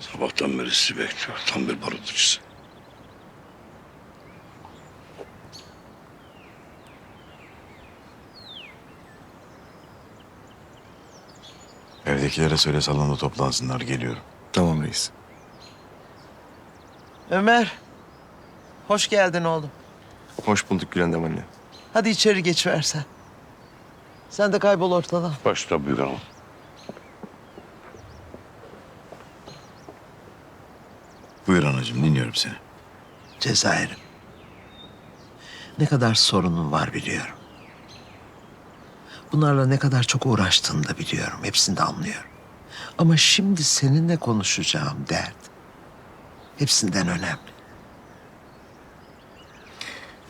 Sabahtan beri sizi bekliyor. Tam bir barut ucusu. Evdekilere söyle salonda toplansınlar geliyorum. Tamam reis. Ömer. Hoş geldin oğlum. Hoş bulduk Gülendam anne. Hadi içeri geç versen. Sen de kaybol ortadan. Başta büyük hanım. Buyur anacığım dinliyorum seni. Cezayir'im. Ne kadar sorunun var biliyorum. Bunlarla ne kadar çok uğraştığını da biliyorum. Hepsini de anlıyorum. Ama şimdi seninle konuşacağım dert. Hepsinden önemli.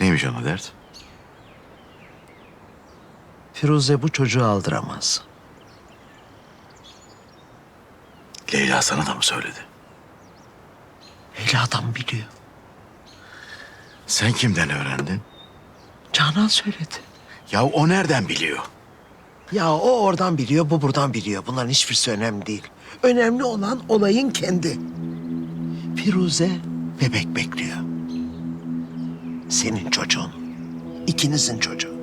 Neymiş ana dert? Firuze bu çocuğu aldıramaz. Leyla sana da mı söyledi? Leyla'dan biliyor. Sen kimden öğrendin? Canan söyledi. Ya o nereden biliyor? Ya o oradan biliyor, bu buradan biliyor. Bunların hiçbirisi önemli değil. Önemli olan olayın kendi. Firuze bebek bekliyor. Senin çocuğun. ikinizin çocuğu.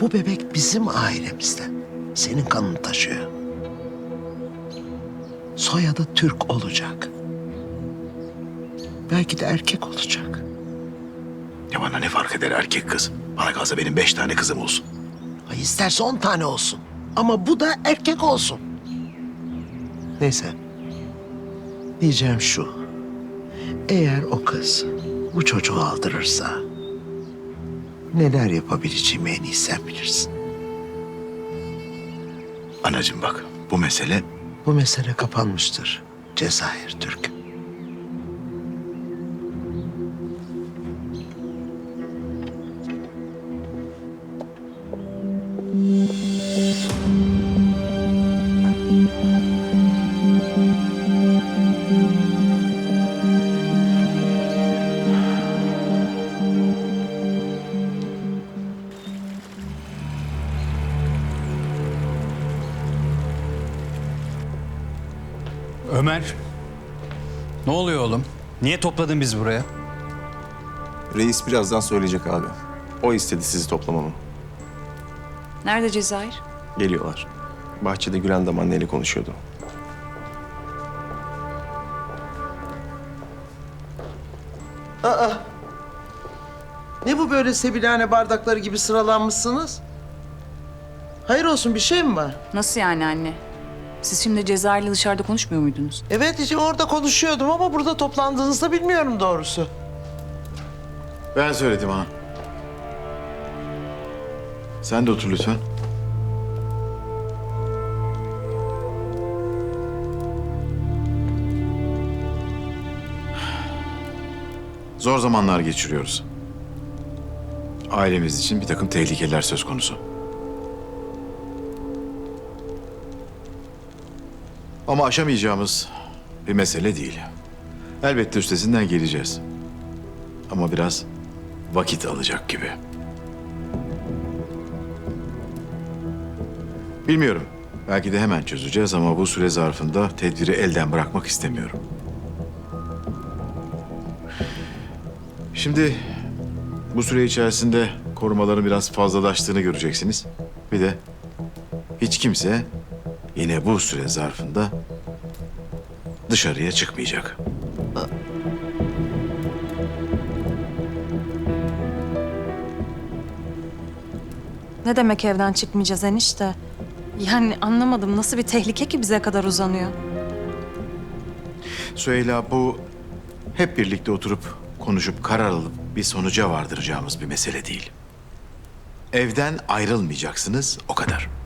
Bu bebek bizim ailemizde. Senin kanını taşıyor. Soyadı Türk olacak. Belki de erkek olacak. Ya bana ne fark eder erkek kız? Bana kalsa benim beş tane kızım olsun. Ay isterse on tane olsun. Ama bu da erkek olsun. Neyse. Diyeceğim şu. Eğer o kız bu çocuğu aldırırsa... ...neler yapabileceğimi en iyi sen bilirsin. Anacığım bak bu mesele Bu mesele kapanmıştır Cezayir Türk. Ömer. Ne oluyor oğlum? Niye topladın biz buraya? Reis birazdan söyleyecek abi. O istedi sizi toplamamı. Nerede Cezayir? Geliyorlar. Bahçede Gülendam anneyle konuşuyordu. Ne bu böyle sebilhane bardakları gibi sıralanmışsınız? Hayır olsun bir şey mi var? Nasıl yani anne? Siz şimdi Cezayir'le dışarıda konuşmuyor muydunuz? Evet işte orada konuşuyordum ama burada toplandığınızda bilmiyorum doğrusu. ben söyledim ha. Sen de otur lütfen. Zor zamanlar geçiriyoruz. Ailemiz için bir takım tehlikeler söz konusu. Ama aşamayacağımız bir mesele değil. Elbette üstesinden geleceğiz. Ama biraz vakit alacak gibi. Bilmiyorum. Belki de hemen çözeceğiz ama bu süre zarfında tedbiri elden bırakmak istemiyorum. Şimdi bu süre içerisinde korumaların biraz fazlalaştığını göreceksiniz. Bir de hiç kimse yine bu süre zarfında dışarıya çıkmayacak. Ne demek evden çıkmayacağız enişte? Yani anlamadım nasıl bir tehlike ki bize kadar uzanıyor? Süheyla bu hep birlikte oturup konuşup karar alıp bir sonuca vardıracağımız bir mesele değil. Evden ayrılmayacaksınız o kadar.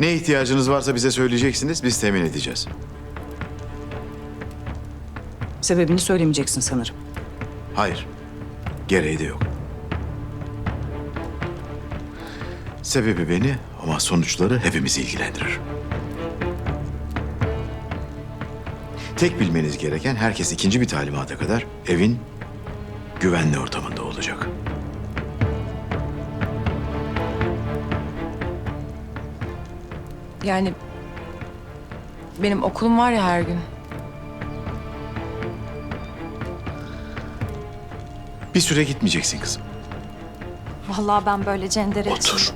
Ne ihtiyacınız varsa bize söyleyeceksiniz, biz temin edeceğiz. Sebebini söylemeyeceksin sanırım. Hayır, gereği de yok. Sebebi beni ama sonuçları hepimizi ilgilendirir. Tek bilmeniz gereken herkes ikinci bir talimata kadar evin güvenli ortamında olacak. Yani benim okulum var ya her gün. Bir süre gitmeyeceksin kızım. Vallahi ben böyle cendere Otur.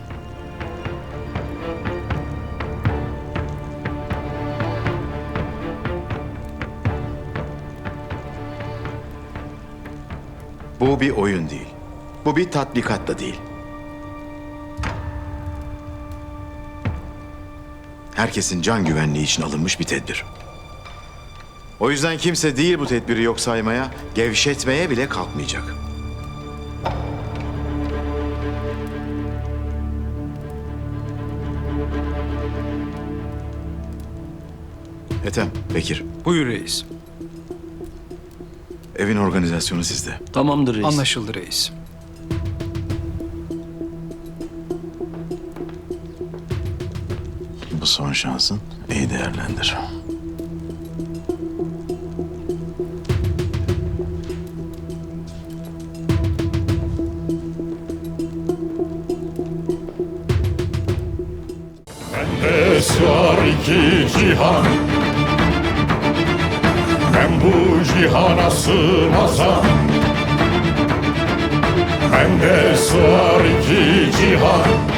Bu bir oyun değil. Bu bir tatbikat da değil. Herkesin can güvenliği için alınmış bir tedbir. O yüzden kimse değil bu tedbiri yok saymaya, gevşetmeye bile kalkmayacak. Ethem, Bekir, Buyur reis. evin organizasyonu sizde. Tamamdır reis. Anlaşıldı reis. Son şansın. iyi değerlendir. Esrar iki cihan Ben bu cihana sığmazam Bende sığar iki cihan